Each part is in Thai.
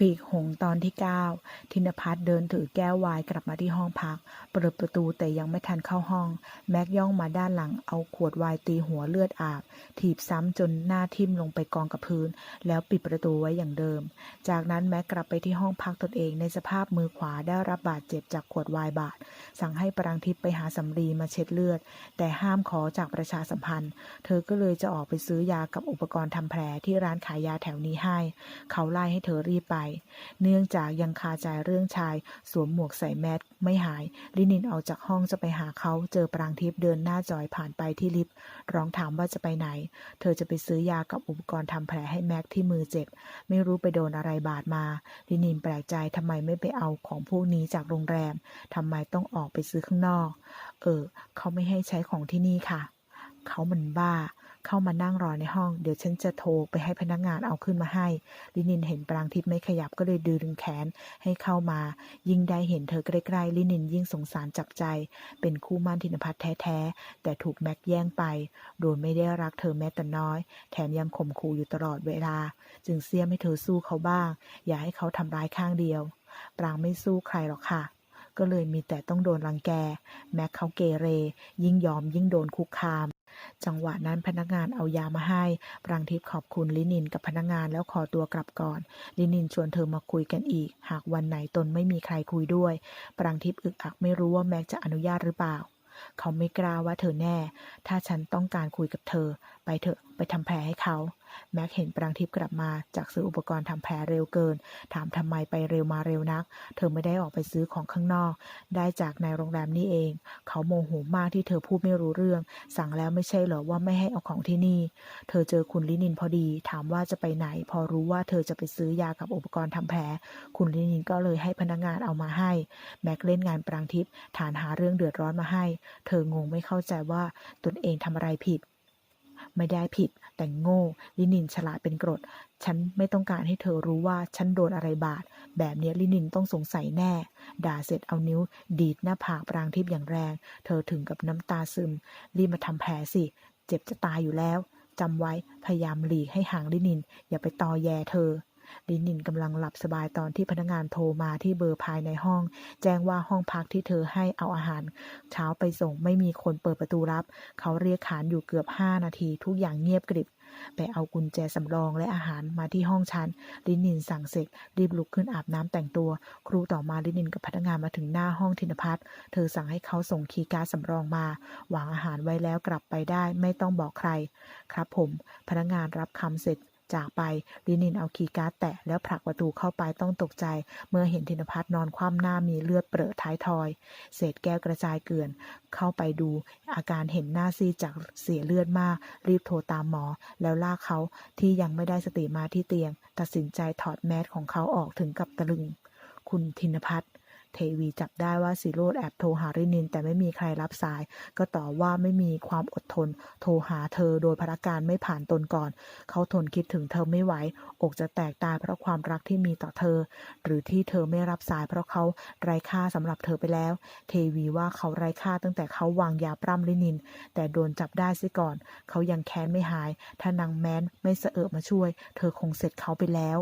ปีกหงตอนที่ 9 ธินพัฒน์เดินถือแก้วไวน์กลับมาที่ห้องพัก เปิดประตูแต่ยังไม่ทันเข้าห้อง แม็กย่องมาด้านหลังเอาขวดไวน์ตีหัวเลือดอาบ ถีบซ้ำจนหน้าทิ่มลงไปกองกับพื้น แล้วปิดประตูไว้อย่างเดิม จากนั้นแม็กกลับไปที่ห้องพักตนเองในสภาพมือขวาได้รับบาดเจ็บจากขวดไวน์บาด สั่งให้ปรังทิพย์ไปหาสำลีมาเช็ดเลือด แต่ห้ามขอจากประชาสัมพันธ์ เธอก็เลยจะออกไปซื้อยากับอุปกรณ์ทำแผลที่ร้านขายยาแถวนี้ให้ เขาไล่ให้เธอรีบไปเนื่องจากยังคาใจเรื่องชาย สวมหมวกใส่แมสไม่หาย ลินินออกจากห้องจะไปหาเขาเจอปรางทิพย์เดินหน้าจอยผ่านไปที่ลิฟต์ร้องถามว่าจะไปไหน เธอจะไปซื้อยากับอุปกรณ์ทำแผลให้แม็กที่มือเจ็บ ไม่รู้ไปโดนอะไรบาดมา ลินินแปลกใจทำไมไม่ไปเอาของพวกนี้จากโรงแรมทำไมต้องออกไปซื้อข้างนอก เออ เขาไม่ให้ใช้ของที่นี่ค่ะ เขามันบ้า เข้ามานั่งรอในห้อง เดี๋ยวฉันจะโทรไปให้พนักงานเอาขึ้นมาให้ ลินินเห็นปรางทิพย์ไม่ขยับก็เลยดึงแขนให้เข้ามา ยิ่งได้เห็นเธอใกล้ๆลินินยิ่งสงสารจับใจ เป็นคู่มั่นธินพัฒน์แท้ๆ แต่ถูกแม็กแย่งไป โดยไม่ได้รักเธอแม้แต่น้อย แถมยังข่มขู่อยู่ตลอดเวลา จึงเสียมให้เธอสู้เขาบ้าง อย่าให้เขาทำร้ายข้างเดียว ปรางไม่สู้ใครหรอกค่ะก็เลยมีแต่ต้องโดนรังแก แม็กเขาเกเร ยิ่งยอมยิ่งโดนคุกคาม จังหวะนั้นพนักงานเอายามาให้ ปรางทิพย์ขอบคุณลินินกับพนักงานแล้วขอตัวกลับก่อน ลินินชวนเธอมาคุยกันอีก หากวันไหนตนไม่มีใครคุยด้วย ปรางทิพย์อึกอักไม่รู้ว่าแม็กจะอนุญาตหรือเปล่า เขาไม่กล้าว่าเธอแน่ ถ้าฉันต้องการคุยกับเธอ ไปเถอะไปทำแผลให้เขา แม็กเห็นปรางทิพย์กลับมาจากซื้ออุปกรณ์ทำแผลเร็วเกิน ถามทำไมไปเร็วมาเร็วนัก เธอไม่ได้ออกไปซื้อของข้างนอก ได้จากในโรงแรมนี่เอง เขาโมโหมากที่เธอพูดไม่รู้เรื่อง สั่งแล้วไม่ใช่เหรอว่าไม่ให้เอาของที่นี่ เธอเจอคุณลินินพอดี ถามว่าจะไปไหน พอรู้ว่าเธอจะไปซื้อยากับอุปกรณ์ทำแผล คุณลินินก็เลยให้พนักงานเอามาให้ แม็กเล่นงานปรางทิพย์ฐานหาเรื่องเดือดร้อนมาให้ เธองงไม่เข้าใจว่าตนเองทำอะไรผิด ไม่ได้ผิด แต่โง่ ลินินฉลาดเป็นกรด ฉันไม่ต้องการให้เธอรู้ว่าฉันโดนอะไรบาด แบบนี้ลินินต้องสงสัยแน่ ด่าเสร็จเอานิ้ว ดีดหน้าผากปรางทิพย์อย่างแรง เธอถึงกับน้ำตาซึม รีบมาทำแผลสิ เจ็บจะตายอยู่แล้วจำไว้ พยายามหลีกให้ห่างลินิน อย่าไปตอแยเธอ ลินินกำลังหลับสบายตอนที่พนักงานโทรมาที่เบอร์ภายในห้อง แจ้งว่าห้องพักที่เธอให้เอาอาหาร เช้าไปส่งไม่มีคนเปิดประตูรับ เขาเรียกขานอยู่เกือบห้านาที ทุกอย่างเงียบกริบไปเอากุญแจสำรองและอาหารมาที่ห้องฉันลินินสั่งเสร็จ รีบลุกขึ้นอาบน้ำแต่งตัว ครูต่อมาลินินกับพนักงานมาถึงหน้าห้องธินพัฒน์เธอสั่งให้เขาส่งคีย์การ์ดสำรองมา วางอาหารไว้แล้วกลับไปได้ไม่ต้องบอกใคร ครับผม พนักงานรับคำเสร็จ จากไปลินินเอาคีย์การ์ดแตะแล้วผลักประตูเข้าไปต้องตกใจ เมื่อเห็นธินพัฒน์นอนคว่ำหน้ามีเลือดเปรอะท้ายทอย เศษแก้วกระจายเกลื่อน เข้าไปดูอาการเห็นหน้าซีจากเสียเลือดมาก รีบโทรตามหมอ แล้วลากเขาที่ยังไม่ได้สติมาที่เตียง ตัดสินใจถอดแมสของเขาออกถึงกับตะลึง คุณธินพัฒน์ เทวีจับได้ว่าสิโรดแอบโทรหารินิน แต่ไม่มีใครรับสาย ก็ต่อว่าไม่มีความอดทน โทรหาเธอโดยพนักการไม่ผ่านตนก่อน เขาทนคิดถึงเธอไม่ไหว อกจะแตกตายเพราะความรักที่มีต่อเธอ หรือที่เธอไม่รับสายเพราะเขาไร้ค่าสำหรับเธอไปแล้ว เทวีว่าเขาไร้ค่าตั้งแต่เขาวางยาปล้ำลินิน แต่โดนจับได้ซิก่อน เขายังแค้นไม่หาย ถ้านางแม้นไม่เสอะมาช่วย เธอคงเสร็จเขาไปแล้ว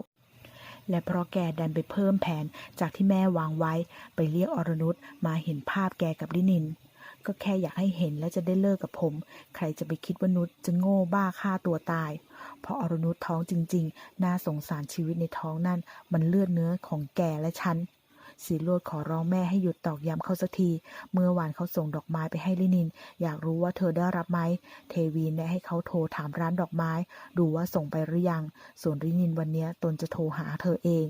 และเพราะแกดันไปเพิ่มแผนจากที่แม่วางไว้ ไปเรียกอรนุชมาเห็นภาพแกกับลินิน ก็แค่อยากให้เห็นและจะได้เลิกกับผม ใครจะไปคิดว่านุชจะโง่บ้าฆ่าตัวตาย เพราะอรนุชท้องจริง ๆ น่าสงสารชีวิตในท้องนั่น มันเลือดเนื้อของแกและฉัน สีลวดขอร้องแม่ให้หยุดตอกย้ำเขาสักที เมื่อวานเขาส่งดอกไม้ไปให้ลินิน อยากรู้ว่าเธอได้รับไหม เทวีแนะให้เขาโทรถามร้านดอกไม้ ดูว่าส่งไปหรือยัง ส่วนลินินวันนี้ตนจะโทรหาเธอเอง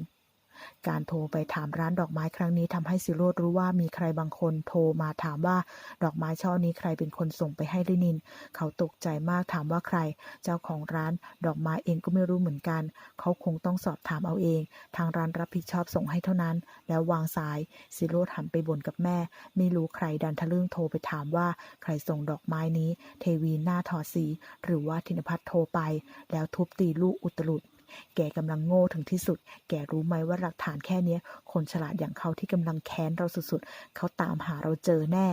การโทรไปถามร้านดอกไม้ครั้งนี้ทำให้สิโรดรู้ว่ามีใครบางคนโทรมาถามว่าดอกไม้ช่อนี้ใครเป็นคนส่งไปให้ลินิน เขาตกใจมากถามว่าใคร เจ้าของร้านดอกไม้เองก็ไม่รู้เหมือนกัน เขาคงต้องสอบถามเอาเอง ทางร้านรับผิดชอบส่งให้เท่านั้น แล้ววางสายสิโรดหันไปบ่นกับแม่ ไม่รู้ใครดันทะลึ่งโทรไปถามว่าใครส่งดอกไม้นี้ เทวีหน้าถอดสี หรือว่าธินพัฒน์โทรไป แล้วทุบตีลูกอุตลุด แกกำลังโง่ถึงที่สุด แกรู้ไหมว่าหลักฐานแค่เนี้ยคนฉลาดอย่างเขาที่กำลังแค้นเราสุดๆ เขาตามหาเราเจอแน่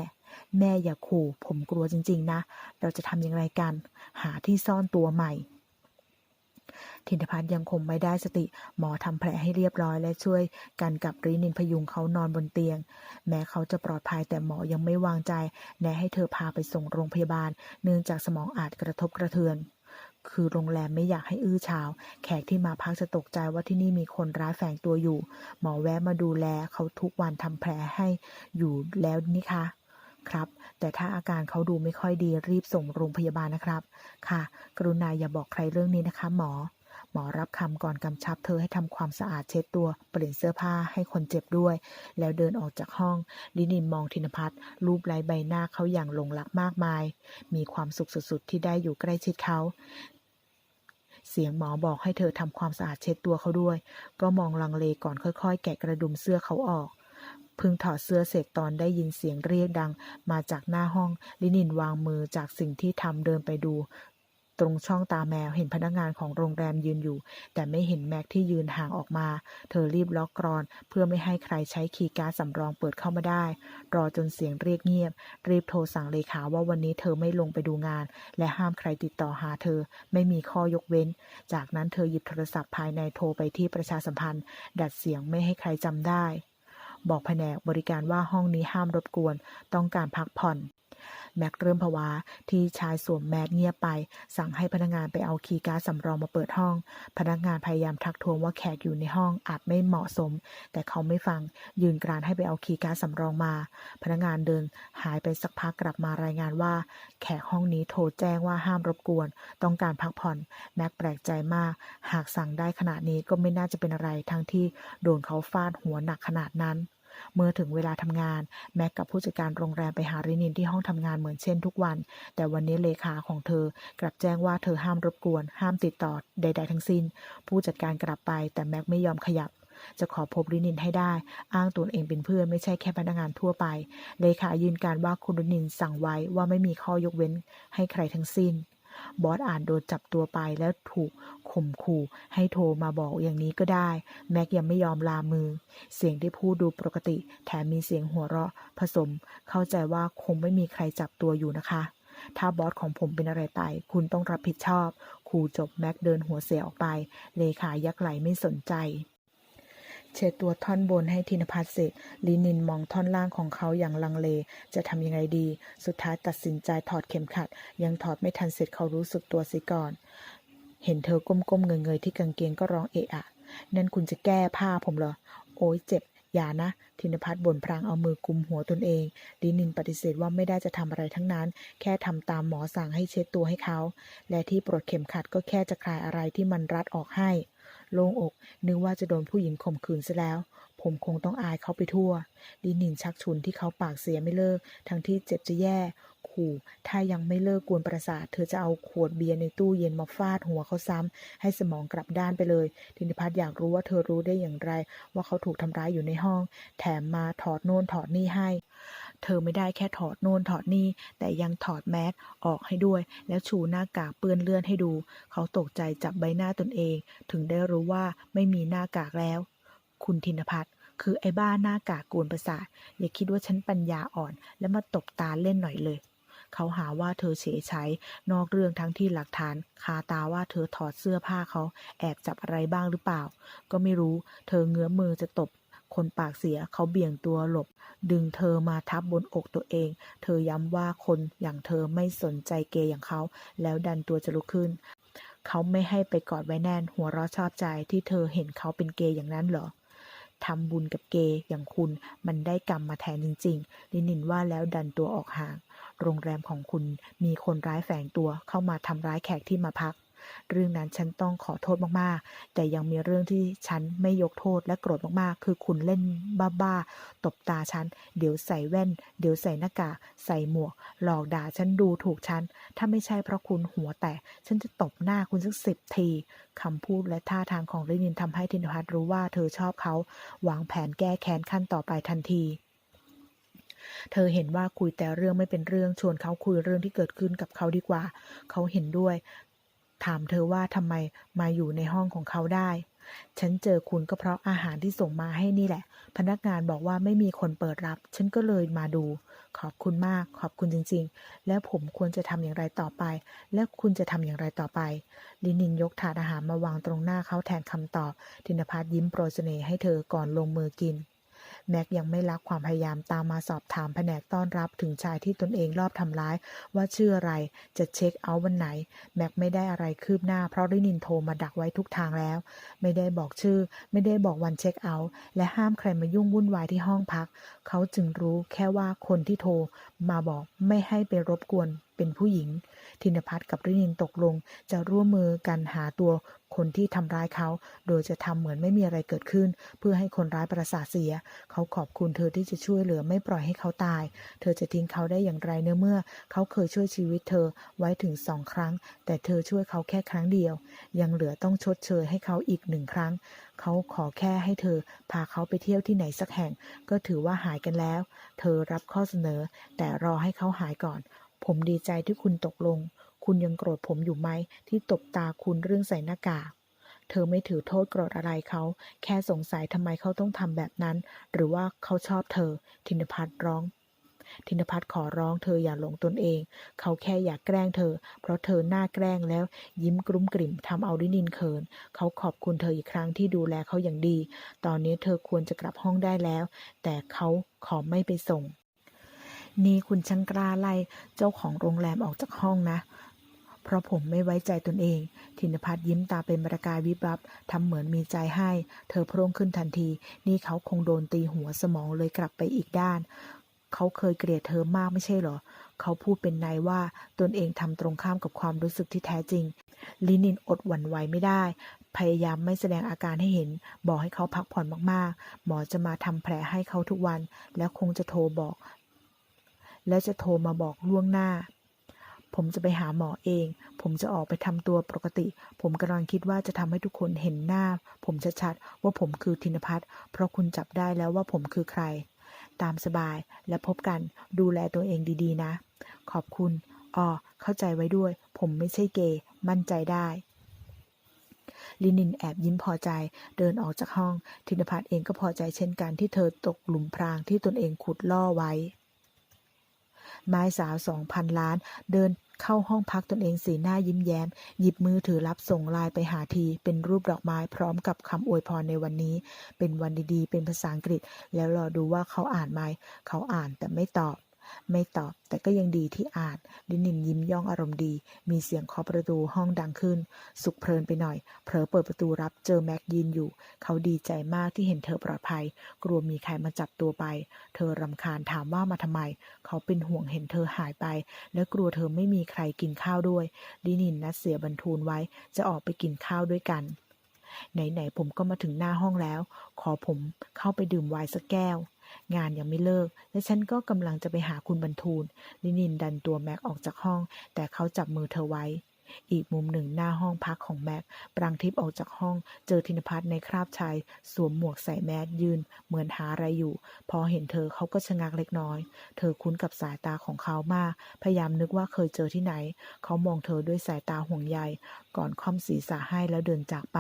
แม่อย่าขู่ผมกลัวจริง ๆ นะ เราจะทำอย่างไรกัน หาที่ซ่อนตัวใหม่ธินพัฒน์ยังคงไม่ได้สติ หมอทำแผลให้เรียบร้อยและช่วยกันกับรินินพยุงเขานอนบนเตียง แม้เขาจะปลอดภัยแต่หมอยังไม่วางใจ แนะให้เธอพาไปส่งโรงพยาบาล เนื่องจากสมองอาจกระทบกระเทือน คือโรงแรมไม่อยากให้อื้อเชาแขกที่มาพักจะตกใจว่าที่นี่มีคนร้ายแฝงตัวอยู่ หมอแวะมาดูแลเขาทุกวันทำแผลให้อยู่แล้วนี่คะครับ แต่ถ้าอาการเขาดูไม่ค่อยดีรีบส่งโรงพยาบาลนะครับ ค่ะ กรุณาอย่าบอกใครเรื่องนี้นะคะ หมอ หมอรับคำก่อนกำชับเธอให้ทำความสะอาดเช็ดตัวเปลี่ยนเสื้อผ้าให้คนเจ็บด้วย แล้วเดินออกจากห้อง ลินินมองธินพัฒน์รูปไล้ใบหน้าเขาอย่างหลงรักมากมาย มีความสุขสุดๆที่ได้อยู่ใกล้ชิดเขาเสียงหมอบอกให้เธอทำความสะอาดเช็ดตัวเขาด้วย ก็มองลังเลก่อนค่อยๆ แกะกระดุมเสื้อเขาออกพิ่งถอดเสื้อเสร็จตอนได้ยินเสียงเรียกดัง มาจากหน้าห้อง ลินินวางมือจากสิ่งที่ทำเดินไปดู ตรงช่องตาแมวเห็นพนักงานของโรงแรมยืนอยู่ แต่ไม่เห็นแม็กที่ยืนห่างออกมา เธอรีบล็อกกรอน เพื่อไม่ให้ใครใช้คีย์การ์ดสำรองเปิดเข้ามาได้ รอจนเสียงเรียกเงียบ รีบโทรสั่งเลขาว่าวันนี้เธอไม่ลงไปดูงาน และห้ามใครติดต่อหาเธอ ไม่มีข้อยกเว้น จากนั้นเธอหยิบโทรศัพท์ภายในโทรไปที่ประชาสัมพันธ์ ดัดเสียงไม่ให้ใครจำได้ บอกแผนกบริการว่าห้องนี้ห้ามรบกวน ต้องการพักผ่อน แม็กเริ่มผวาที่ชายสวมแมสเงียบไป สั่งให้พนักงานไปเอาคีย์การ์ดสำรองมาเปิดห้อง พนักงานพยายามทักท้วงว่าแขกอยู่ในห้องอาจไม่เหมาะสม แต่เขาไม่ฟัง ยืนกรานให้ไปเอาคีย์การ์ดสำรองมา พนักงานเดินหายไปสักพักกลับมารายงานว่า แขกห้องนี้โทรแจ้งว่าห้ามรบกวน ต้องการพักผ่อน แม็กแปลกใจมาก หากสั่งได้ขนาดนี้ก็ไม่น่าจะเป็นอะไรทั้งที่โดนเขาฟาดหัวหนักขนาดนั้น เมื่อถึงเวลาทำงาน แม็กกับผู้จัดการโรงแรมไปหารินินที่ห้องทำงานเหมือนเช่นทุกวัน แต่วันนี้เลขาของเธอกลับแจ้งว่าเธอห้ามรบกวน ห้ามติดต่อใด ๆ ทั้งสิ้น ผู้จัดการกลับไป แต่แม็กไม่ยอมขยับจะขอพบรินินให้ได้ อ้างตัวเองเป็นเพื่อนไม่ใช่แค่พนักงานทั่วไป เลขายืนการว่าคุณรินินสั่งไว้ว่าไม่มีข้อยกเว้นให้ใครทั้งสิ้น บอสอ่านโดนจับตัวไปแล้วถูกข่มขู่ให้โทรมาบอกอย่างนี้ก็ได้ แม็กยังไม่ยอมลามือ เสียงที่พูดดูปกติ แถมมีเสียงหัวเราะผสม เข้าใจว่าคงไม่มีใครจับตัวอยู่นะคะ ถ้าบอสของผมเป็นอะไรไปคุณต้องรับผิดชอบ ขู่จบแม็กเดินหัวเสียออกไป เลขายักไหลไม่สนใจ เช็ดตัวท่อนบนให้ธินพัฒน์เสร็จลินินมองท่อนล่างของเขาอย่างลังเล จะทำยังไงดี สุดท้ายตัดสินใจถอดเข็มขัด ยังถอดไม่ทันเสร็จเขารู้สึกตัวสีก่อน เห็นเธอก้มๆเงยๆที่กางเกงก็ร้องเอะอะ นั่นคุณจะแก้ผ้าผมเหรอ โอ้ยเจ็บอย่านะ ธินพัฒน์บ่นพรางเอามือกุมหัวตนเองลินินปฏิเสธว่าไม่ได้จะทำอะไรทั้งนั้น แค่ทำตามหมอสั่งให้เช็ดตัวให้เขา และที่ปลดเข็มขัดก็แค่จะคลายอะไรที่มันรัดออกให้ โล่งอก นึกว่าจะโดนผู้หญิงข่มขืนซะแล้ว ผมคงต้องอายเขาไปทั่ว ลินินชักชุนที่เขาปากเสียไม่เลิก ทั้งที่เจ็บจะแย่ ขู่ ถ้ายังไม่เลิกกวนประสาท เธอจะเอาขวดเบียร์ในตู้เย็นมาฟาดหัวเขาซ้ำให้สมองกลับด้านไปเลย ธินพัฒน์อยากรู้ว่าเธอรู้ได้อย่างไร ว่าเขาถูกทำร้ายอยู่ในห้อง แถมมาถอดโน่นถอดนี่ให้ เธอไม่ได้แค่ถอดโน่นถอดนี่ แต่ยังถอดแมสออกให้ด้วย แล้วชูหน้ากากเปื้อนเลือดให้ดู เขาตกใจจับใบหน้าตนเอง ถึงได้รู้ว่าไม่มีหน้ากากแล้ว คุณธินพัฒน์คือไอ้บ้าหน้ากากกวนประสาท อย่าคิดว่าฉันปัญญาอ่อน แล้วมาตบตาเล่นหน่อยเลย เขาหาว่าเธอเฉยใช้ นอกเรื่องทั้งที่หลักฐาน คาตาว่าเธอถอดเสื้อผ้าเขา แอบจับอะไรบ้างหรือเปล่า ก็ไม่รู้ เธอเงื้อมือจะตบ คนปากเสียเขาเบี่ยงตัวหลบ ดึงเธอมาทับบนอกตัวเอง เธอย้ำว่าคนอย่างเธอไม่สนใจเกย์อย่างเขา แล้วดันตัวจะลุกขึ้น เขาไม่ให้ไปกอดไว้แน่น หัวเราะชอบใจที่เธอเห็นเขาเป็นเกย์อย่างนั้นเหรอทำบุญกับเกย์อย่างคุณ มันได้กรรมมาแทนจริงๆลินินว่าแล้วดันตัวออกห่าง โรงแรมของคุณมีคนร้ายแฝงตัวเข้ามาทำร้ายแขกที่มาพัก เรื่องนั้นฉันต้องขอโทษมากๆ แต่ยังมีเรื่องที่ฉันไม่ยกโทษและโกรธมากๆ คือคุณเล่นบ้าๆ ตบตาฉัน เดี๋ยวใส่แว่น เดี๋ยวใส่หน้ากากใส่หมวก หลอกด่าฉันดูถูกฉัน ถ้าไม่ใช่เพราะคุณหัวแตก ฉันจะตบหน้าคุณสักสิบทีคำพูดและท่าทางของลินินทำให้ธินพัฒน์รู้ว่าเธอชอบเขาวางแผนแก้แค้นขั้นต่อไปทันทีเธอเห็นว่าคุยแต่เรื่องไม่เป็นเรื่องชวนเขาคุยเรื่องที่เกิดขึ้นกับเขาดีกว่า เขาเห็นด้วย ถามเธอว่าทำไมมาอยู่ในห้องของเขาได้ ฉันเจอคุณก็เพราะอาหารที่ส่งมาให้นี่แหละ พนักงานบอกว่าไม่มีคนเปิดรับ ฉันก็เลยมาดู ขอบคุณมาก ขอบคุณจริง ๆ แล้วผมควรจะทำอย่างไรต่อไป และคุณจะทำอย่างไรต่อไป ลินินยกถาดอาหารมาวางตรงหน้าเขาแทนคำตอบ ธินพัฒน์ยิ้มโปรยเสน่ห์ให้เธอก่อนลงมือกิน แม็กยังไม่ลักความพยายามตามมาสอบถามแผนกต้อนรับถึงชายที่ตนเองรอบทำร้าย ว่าชื่ออะไรจะเช็คเอาท์วันไหน แม็กไม่ได้อะไรคืบหน้าเพราะลินินโทรมาดักไว้ทุกทางแล้ว ไม่ได้บอกชื่อ ไม่ได้บอกวันเช็คเอาท์และห้ามใครมายุ่งวุ่นวายที่ห้องพัก เขาจึงรู้แค่ว่าคนที่โทรมาบอกไม่ให้ไปรบกวนเป็นผู้หญิง ธินพัฒน์กับรินินตกลง จะร่วมมือกันหาตัวคนที่ทำร้ายเขา โดยจะทำเหมือนไม่มีอะไรเกิดขึ้น เพื่อให้คนร้ายประสาทเสีย เขาขอบคุณเธอที่จะช่วยเหลือไม่ปล่อยให้เขาตาย เธอจะทิ้งเขาได้อย่างไรเนื่อเมื่อ เขาเคยช่วยชีวิตเธอไว้ถึงสองครั้ง แต่เธอช่วยเขาแค่ครั้งเดียว ยังเหลือต้องชดเชยให้เขาอีกหนึ่งครั้ง เขาขอแค่ให้เธอ พาเขาไปเที่ยวที่ไหนสักแห่ง ก็ถือว่าหายกันแล้ว เธอรับข้อเสนอ แต่รอให้เขาหายก่อน ผมดีใจที่คุณตกลง คุณยังโกรธผมอยู่ไหม ที่ตบตาคุณเรื่องใส่หน้ากากเธอไม่ถือโทษโกรธอะไรเขา แค่สงสัยทำไมเขาต้องทำแบบนั้น หรือว่าเขาชอบเธอ ธินพัฒน์ร้อง ธินพัฒน์ขอร้องเธออย่าหลงตนเอง เขาแค่อยากแกล้งเธอ เพราะเธอหน้าแกล้งแล้ว ยิ้มกรุ้มกริ่มทำเอาดินินเขิน เขาขอบคุณเธออีกครั้งที่ดูแลเขาอย่างดี ตอนนี้เธอควรจะกลับห้องได้แล้ว แต่เขาขอไม่ไปส่ง นี่คุณช่างกล้าไล่เจ้าของโรงแรมออกจากห้องนะ เพราะผมไม่ไว้ใจตนเอง ธินพัฒน์ยิ้มตาเป็นประกายวิบวับทำเหมือนมีใจให้ เธอโพร่งขึ้นทันที นี่เขาคงโดนตีหัวสมองเลยกลับไปอีกด้าน เขาเคยเกลียดเธอมากไม่ใช่เหรอ เขาพูดเป็นนายว่าตนเองทำตรงข้ามกับความรู้สึกที่แท้จริง ลินินอดหวั่นไหวไม่ได้พยายามไม่แสดงอาการให้เห็น บอกให้เขาพักผ่อนมากๆ หมอจะมาทำแผลให้เขาทุกวัน แล้วคงจะโทรบอก และจะโทรมาบอกล่วงหน้า ผมจะไปหาหมอเอง ผมจะออกไปทำตัวปกติ ผมกำลังคิดว่าจะทำให้ทุกคนเห็นหน้า ผมชัดๆว่าผมคือธินพัฒน์เพราะคุณจับได้แล้วว่าผมคือใคร ตามสบายและพบกันดูแลตัวเองดีๆ นะ ขอบคุณอ๋อเข้าใจไว้ด้วย ผมไม่ใช่เกย์มั่นใจได้ลินินแอบยิ้มพอใจ เดินออกจากห้อง ธินพัฒน์เองก็พอใจเช่นกันที่เธอตกหลุมพรางที่ตนเองขุดล่อไว้ ไม้สาวสองพันล้าน เดินเข้าห้องพักตนเองสีหน้ายิ้มแย้ม หยิบมือถือรับส่งไลน์ไปหาที เป็นรูปดอกไม้พร้อมกับคำอวยพรในวันนี้ เป็นวันดีๆ เป็นภาษาอังกฤษ แล้วรอดูว่าเขาอ่านไหมเขาอ่านแต่ไม่ตอบ ไม่ตอบแต่ก็ยังดีที่อ่านลินินยิ้มย่องอารมณ์ดี มีเสียงเคาะประตูห้องดังขึ้น สุขเพลินไปหน่อย เผลอเปิดประตูรับเจอแม็กยืนอยู่ เขาดีใจมากที่เห็นเธอปลอดภัย กลัวมีใครมาจับตัวไป เธอรำคาญถามว่ามาทำไม เขาเป็นห่วงเห็นเธอหายไป และกลัวเธอไม่มีใครกินข้าวด้วยลินินนัดเสียบรรทูลไว้จะออกไปกินข้าวด้วยกันไหนๆผมก็มาถึงหน้าห้องแล้ว ขอผมเข้าไปดื่มไวน์สักแก้ว งานยังไม่เลิก และฉันก็กำลังจะไปหาคุณบรรทูล ลินินดันตัวแม็กออกจากห้อง แต่เขาจับมือเธอไว้ อีกมุมหนึ่งหน้าห้องพักของแม็ก ปรางทิพย์ออกจากห้อง เจอธินพัฒน์ในคราบชาย สวมหมวกใส่แมสยืน เหมือนหาอะไรอยู่ พอเห็นเธอเขาก็ชะงักเล็กน้อย เธอคุ้นกับสายตาของเขามาก พยายามนึกว่าเคยเจอที่ไหน เขามองเธอด้วยสายตาห่วงใย ก่อนค่อมศีรษะให้แล้วเดินจากไป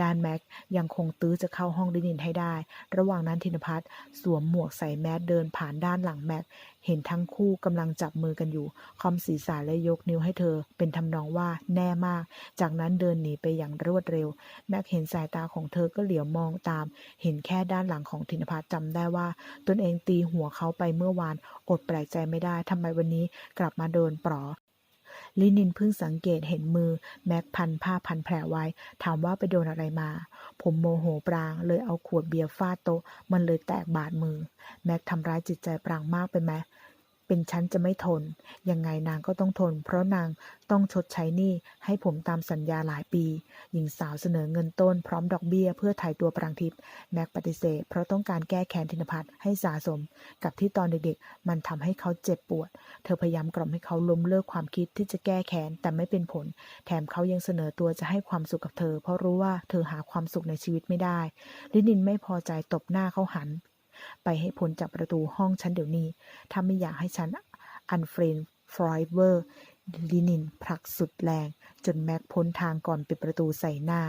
ด้านแม็กยังคงตื้อจะเข้าห้องดินินให้ได้ ระหว่างนั้นธินพัฒน์สวมหมวกใส่แมสเดินผ่านด้านหลังแม็ก เห็นทั้งคู่กำลังจับมือกันอยู่ คอมศีรษะและยกนิ้วให้เธอ เป็นทำนองว่าแน่มาก จากนั้นเดินหนีไปอย่างรวดเร็ว แม็กเห็นสายตาของเธอก็เหลียวมองตาม เห็นแค่ด้านหลังของธินพัฒน์จำได้ว่า ตนเองตีหัวเขาไปเมื่อวาน อดแปลกใจไม่ได้ทำไมวันนี้กลับมาเดินปลอ ลินินเพิ่งสังเกตเห็นมือ แม็กพันผ้าพันแผลไว้ ถามว่าไปโดนอะไรมา ผมโมโหปราง เลยเอาขวดเบียร์ฟาดโต๊ะ มันเลยแตกบาดมือ แม็กทำร้ายจิตใจปรางมากไปไหม เป็นฉันจะไม่ทน ยังไงนางก็ต้องทน เพราะนางต้องชดใช้หนี้ให้ผมตามสัญญาหลายปี หญิงสาวเสนอเงินต้นพร้อมดอกเบี้ยเพื่อถ่ายตัวปรางทิพย์แม็กปฏิเสธ เพราะต้องการแก้แค้นธินพัฒน์ให้สะสม กับที่ตอนเด็กๆ มันทำให้เขาเจ็บปวด เธอพยายามกล่อมให้เขาล้มเลิกความคิดที่จะแก้แค้นแต่ไม่เป็นผล แถมเขายังเสนอตัวจะให้ความสุขกับเธอ เพราะรู้ว่าเธอหาความสุขในชีวิตไม่ได้ลินินไม่พอใจตบหน้าเขาหัน ไปให้พ้นจากประตูห้องฉันเดี๋ยวนี้ ถ้าไม่อยากให้ฉันอันเฟรนฟรอยเวอร์ลินินผลักสุดแรง จนแม็กพ้นทางก่อนปิดประตูใส่หน้า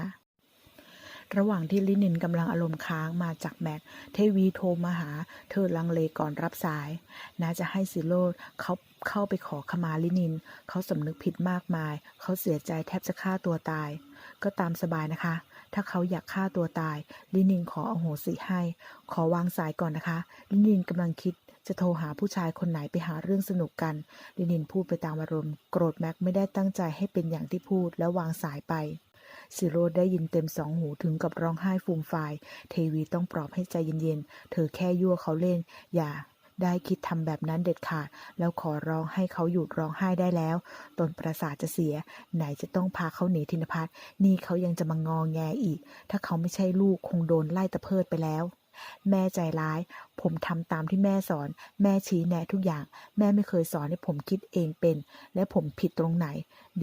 ระหว่างที่ลินินกำลังอารมณ์ค้างมาจากแม็ก เทวีโทรมาหา เธอลังเลก่อนรับสาย น่าจะให้สิโรดเขาเข้าไปขอขมาลินิน เขาสำนึกผิดมากมาย เขาเสียใจแทบจะฆ่าตัวตาย ก็ตามสบายนะคะ ถ้าเขาอยากฆ่าตัวตาย ลินินขออโหสิให้ ขอวางสายก่อนนะคะ ลินินกำลังคิดจะโทรหาผู้ชายคนไหนไปหาเรื่องสนุกกัน ลินินพูดไปตามอารมณ์ โกรธแม็กไม่ได้ตั้งใจให้เป็นอย่างที่พูดแล้ววางสายไป สิโรดได้ยินเต็มสองหูถึงกับร้องไห้ฟูมฟาย เทวีต้องปลอบให้ใจเย็นๆ เธอแค่ยั่วเขาเล่น อย่าได้คิดทำแบบนั้นเด็ดขาด แล้วขอร้องให้เขาหยุดร้องไห้ได้แล้ว ตนประสาทจะเสีย ไหนจะต้องพาเขาหนีธินพัทน์นี่เขายังจะมางอแงอีก ถ้าเขาไม่ใช่ลูกคงโดนไล่ตะเพิดไปแล้ว แม่ใจร้าย ผมทำตามที่แม่สอน แม่ชี้แนะทุกอย่าง แม่ไม่เคยสอนให้ผมคิดเองเป็น และผมผิดตรงไหน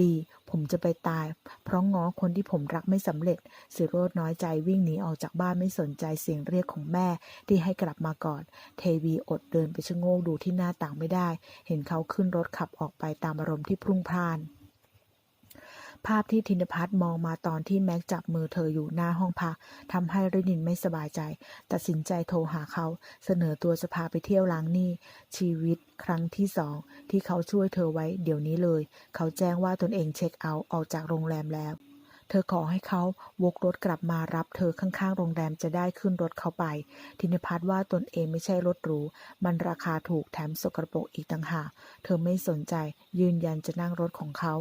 ดี ผมจะไปตาย เพราะง้อคนที่ผมรักไม่สำเร็จสิโรดน้อยใจวิ่งหนีออกจากบ้านไม่สนใจเสียงเรียกของแม่ที่ให้กลับมาก่อน เทวีอดเดินไปชะโงกดูที่หน้าต่างไม่ได้ เห็นเขาขึ้นรถขับออกไปตามอารมณ์ที่พรุ่งพล่าน ภาพที่ธินพัฒน์มองมาตอนที่แม็กจับมือเธออยู่หน้าห้องพักทำให้รินินไม่สบายใจ ตัดสินใจโทรหาเขา เสนอตัวจะพาไปเที่ยวล้างหนี้ ชีวิตครั้งที่สองที่เขาช่วยเธอไว้เดี๋ยวนี้เลย เขาแจ้งว่าตนเองเช็คเอาท์ออกจากโรงแรมแล้ว เธอขอให้เขาวกรถกลับมารับเธอข้างๆ โรงแรมจะได้ขึ้นรถเขาไป ธินพัฒน์ว่าตนเองไม่ใช่รถหรู มันราคาถูกแถมสกปรกอีกต่างหาก เธอไม่สนใจยืนยันจะนั่งรถของเขา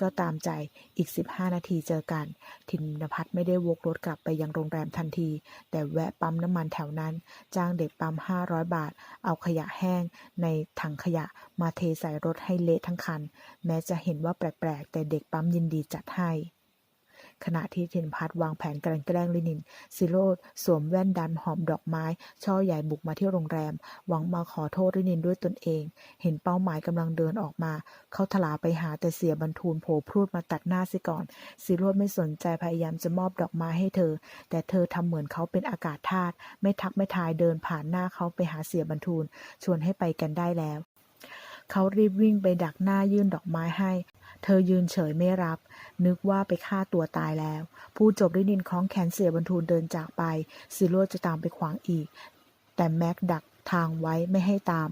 ก็ตามใจอีก 15 นาทีเจอกันทินพัฒน์ไม่ได้วกรถกลับไปยังโรงแรมทันที แต่แวะปั๊มน้ำมันแถวนั้น จ้างเด็กปั๊ม 500 บาท เอาขยะแห้ง ในถังขยะมาเทใส่รถให้เละทั้งคัน แม้จะเห็นว่าแปลกๆ แต่เด็กปั๊มยินดีจัดให้ ขณะที่เทนพัฒน์วางแผนกลั่นแกล้งลินินซิโรดสวมแว่นดำหอมดอกไม้ ช่อใหญ่บุกมาที่โรงแรม หวังมาขอโทษลินินด้วยตนเอง เห็นเป้าหมายกำลังเดินออกมา เขาทลาไปหาแต่เสียบรรทูลโผล่พรูดมาตัดหน้าซิก่อนซิโรดไม่สนใจพยายามจะมอบดอกไม้ให้เธอ แต่เธอทำเหมือนเขาเป็นอากาศธาตุไม่ทักไม่ทายเดินผ่านหน้าเขาไปหาเสียบรรทูลชวนให้ไปกันได้แล้ว เขารีบวิ่งไปดักหน้ายื่นดอกไม้ให้ เธอยืนเฉยไม่รับ นึกว่าไปฆ่าตัวตายแล้ว ผู้จบได้นินคล้องแขนเสียบรรทูลเดินจากไปซิโรดจะตามไปขวางอีก แต่แม็กดักทางไว้ไม่ให้ตาม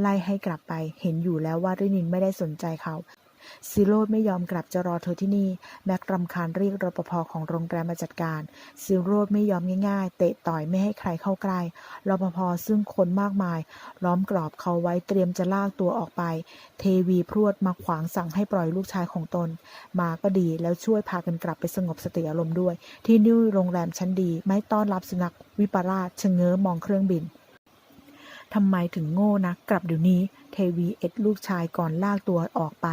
ไล่ให้กลับไป เห็นอยู่แล้วว่ารินินไม่ได้สนใจเขา ซิโรดไม่ยอมกลับจะรอเธอที่นี่ แม็กรำคาญเรียกรปภของโรงแรมมาจัดการ ซิโรดไม่ยอมง่ายๆ เตะต่อยไม่ให้ใครเข้าใกล้รปภซึ่งคนมากมาย ล้อมกรอบเขาไว้เตรียมจะลากตัวออกไป เทวีพรวดมาขวางสั่งให้ปล่อยลูกชายของตน มาก็ดีแล้วช่วยพากันกลับไปสงบสติอารมณ์ด้วย ที่นี่โรงแรมชั้นดี ไม่ต้อนรับสุนัขวิปลาสชะเง้อมองเครื่องบินทำไมถึงโง่นักกลับเดี๋ยวนี้ เทวีเอ็ดลูกชายก่อนลากตัวออกไป